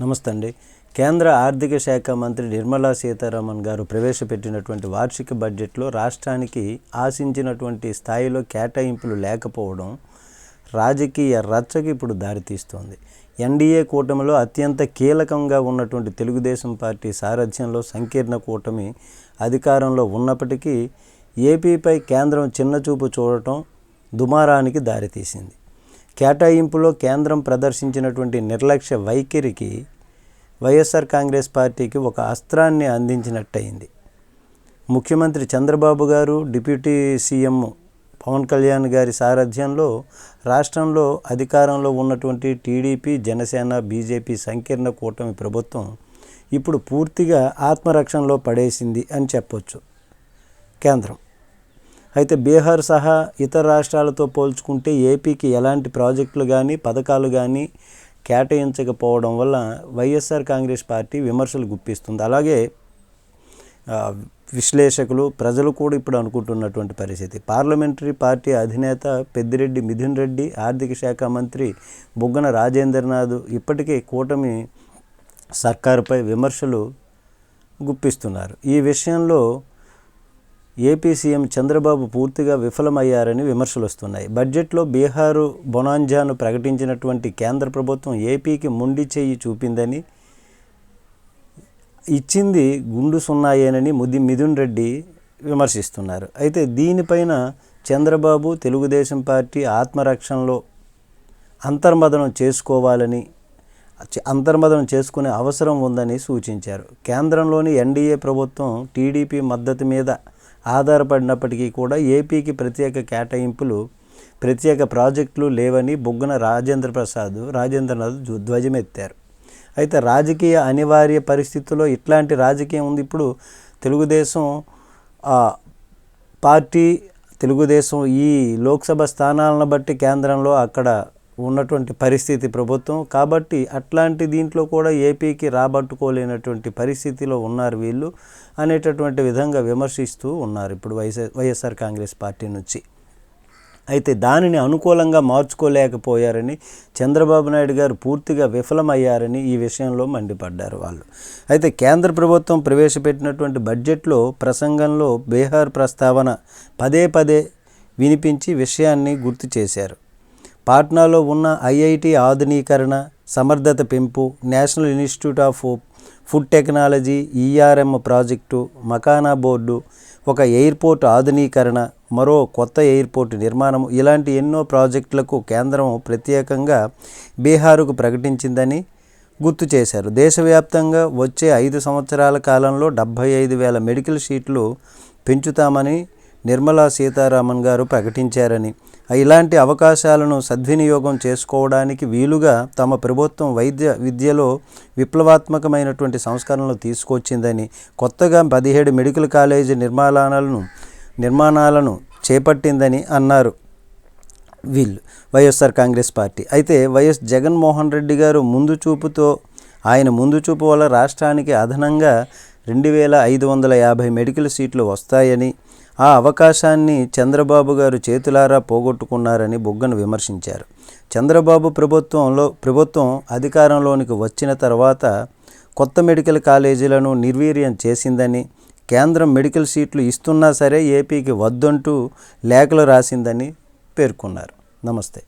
నమస్తే అండి. కేంద్ర ఆర్థిక శాఖ మంత్రి నిర్మలా సీతారామన్ గారు ప్రవేశపెట్టినటువంటి వార్షిక బడ్జెట్లో రాష్ట్రానికి ఆశించినటువంటి స్థాయిలో కేటాయింపులు లేకపోవడం రాజకీయ రచ్చకి ఇప్పుడు దారితీస్తోంది ఎన్డీఏ కూటమిలో అత్యంత కీలకంగా ఉన్నటువంటి తెలుగుదేశం పార్టీ సారథ్యంలో సంకీర్ణ కూటమి అధికారంలో ఉన్నప్పటికీ ఏపీపై కేంద్రం చిన్నచూపు చూడటం దుమారానికి దారితీసింది. కేటాయింపులో కేంద్రం ప్రదర్శించినటువంటి నిర్లక్ష్య వైఖరికి వైఎస్ఆర్ కాంగ్రెస్ పార్టీకి ఒక అస్త్రాన్ని అందించినట్టయింది. ముఖ్యమంత్రి చంద్రబాబు గారు డిప్యూటీ సీఎం పవన్ కళ్యాణ్ గారి సారథ్యంలో రాష్ట్రంలో అధికారంలో ఉన్నటువంటి టీడీపీ జనసేన బీజేపీ సంకీర్ణ కూటమి ప్రభుత్వం ఇప్పుడు పూర్తిగా ఆత్మరక్షణలో పడేసింది అని చెప్పొచ్చు కేంద్రం. అయితే బీహార్ సహా ఇతర రాష్ట్రాలతో పోల్చుకుంటే ఏపీకి ఎలాంటి ప్రాజెక్టులు కానీ పథకాలు కానీ కేటాయించకపోవడం వల్ల వైఎస్ఆర్ కాంగ్రెస్ పార్టీ విమర్శలు గుప్పిస్తుంది. అలాగే విశ్లేషకులు ప్రజలు కూడా ఇప్పుడు అనుకుంటున్నటువంటి పరిస్థితి. పార్లమెంటరీ పార్టీ అధినేత పెద్దిరెడ్డి మిథున్ రెడ్డి ఆర్థిక శాఖ మంత్రి బుగ్గన రాజేంద్రనాథ్ ఇప్పటికే కూటమి సర్కారుపై విమర్శలు గుప్పిస్తున్నారు. ఈ విషయంలో ఏపీ సీఎం చంద్రబాబు పూర్తిగా విఫలమయ్యారని విమర్శలు వస్తున్నాయి. బడ్జెట్లో బీహారు బొనాంజాను ప్రకటించినటువంటి కేంద్ర ప్రభుత్వం ఏపీకి ముండి చేయి చూపిందని ఇచ్చింది గుండు సున్నాయేనని ముది మిథున్ రెడ్డి విమర్శిస్తున్నారు. అయితే దీనిపైన చంద్రబాబు తెలుగుదేశం పార్టీ ఆత్మరక్షణలో అంతర్మదనం చేసుకోవాలని అంతర్మదనం చేసుకునే అవసరం ఉందని సూచించారు. కేంద్రంలోని ఎన్డీఏ ప్రభుత్వం టీడీపీ మద్దతు మీద ఆధారపడినప్పటికీ కూడా ఏపీకి ప్రత్యేక కేటాయింపులు ప్రత్యేక ప్రాజెక్టులు లేవని బుగ్గన రాజేంద్ర ప్రసాద్ రాజేంద్రనాథ్ ధ్వజమెత్తారు. అయితే రాజకీయ అనివార్య పరిస్థితుల్లో ఇట్లాంటి రాజకీయం ఉంది. ఇప్పుడు తెలుగుదేశం పార్టీ తెలుగుదేశం ఈ లోక్సభ స్థానాలను బట్టి కేంద్రంలో అక్కడ ఉన్నటువంటి పరిస్థితి ప్రభుత్వం. కాబట్టి అట్లాంటి దీంట్లో కూడా ఏపీకి రాబట్టుకోలేనటువంటి పరిస్థితిలో ఉన్నారు వీళ్ళు. అనేటటువంటి విధంగా విమర్శిస్తూ ఉన్నారు ఇప్పుడు వైఎస్ఆర్ వైఎస్ఆర్ కాంగ్రెస్ పార్టీ నుంచి. అయితే దానిని అనుకూలంగా మార్చుకోలేకపోయారని చంద్రబాబు నాయుడు గారు పూర్తిగా విఫలమయ్యారని ఈ విషయంలో మండిపడ్డారు వాళ్ళు. అయితే కేంద్ర ప్రభుత్వం ప్రవేశపెట్టినటువంటి బడ్జెట్లో ప్రసంగంలో బీహార్ ప్రస్తావన పదే పదే వినిపించి విషయాన్ని గుర్తు చేశారు. పాట్నాలో ఉన్న ఐఐటి ఆధునీకరణ సమర్థత పెంపు national institute of food technology ERM project makhana board ఒక ఎయిర్పోర్ట్ ఆధునీకరణ మరో కొత్త ఎయిర్పోర్ట్ నిర్మాణం ఇలాంటి ఎన్నో ప్రాజెక్టులకు కేంద్రం ప్రత్యేకంగా బీహారుకు ప్రకటించిందని గుర్తు చేశారు. దేశవ్యాప్తంగా వచ్చే ఐదు సంవత్సరాల కాలంలో డెబ్భై ఐదు వేల మెడికల్ సీట్లు పెంచుతామని నిర్మలా సీతారామన్ గారు ప్రకటించారని. ఇలాంటి అవకాశాలను సద్వినియోగం చేసుకోవడానికి వీలుగా తమ ప్రభుత్వం వైద్య విద్యలో విప్లవాత్మకమైనటువంటి సంస్కరణలు తీసుకొచ్చిందని కొత్తగా పదిహేడు మెడికల్ కాలేజీ నిర్మాణాలను నిర్మాణాలను చేపట్టిందని అన్నారు వీళ్ళు వైఎస్ఆర్ కాంగ్రెస్ పార్టీ. అయితే వైఎస్ జగన్మోహన్ రెడ్డి గారు ముందు చూపుతో ఆయన ముందు చూపు వల్ల రాష్ట్రానికి అదనంగా రెండు వేల ఐదు వందల యాభై మెడికల్ సీట్లు వస్తాయని ఆ అవకాశాన్ని చంద్రబాబు గారు చేతులారా పోగొట్టుకున్నారని బుగ్గను విమర్శించారు. చంద్రబాబు ప్రభుత్వంలో ప్రభుత్వం అధికారంలోనికి వచ్చిన తర్వాత కొత్త మెడికల్ కాలేజీలను నిర్వీర్యం చేసిందని కేంద్రం మెడికల్ సీట్లు ఇస్తున్నా సరే ఏపీకి వద్దంటూ లేఖలు రాసిందని పేర్కొన్నారు. నమస్తే.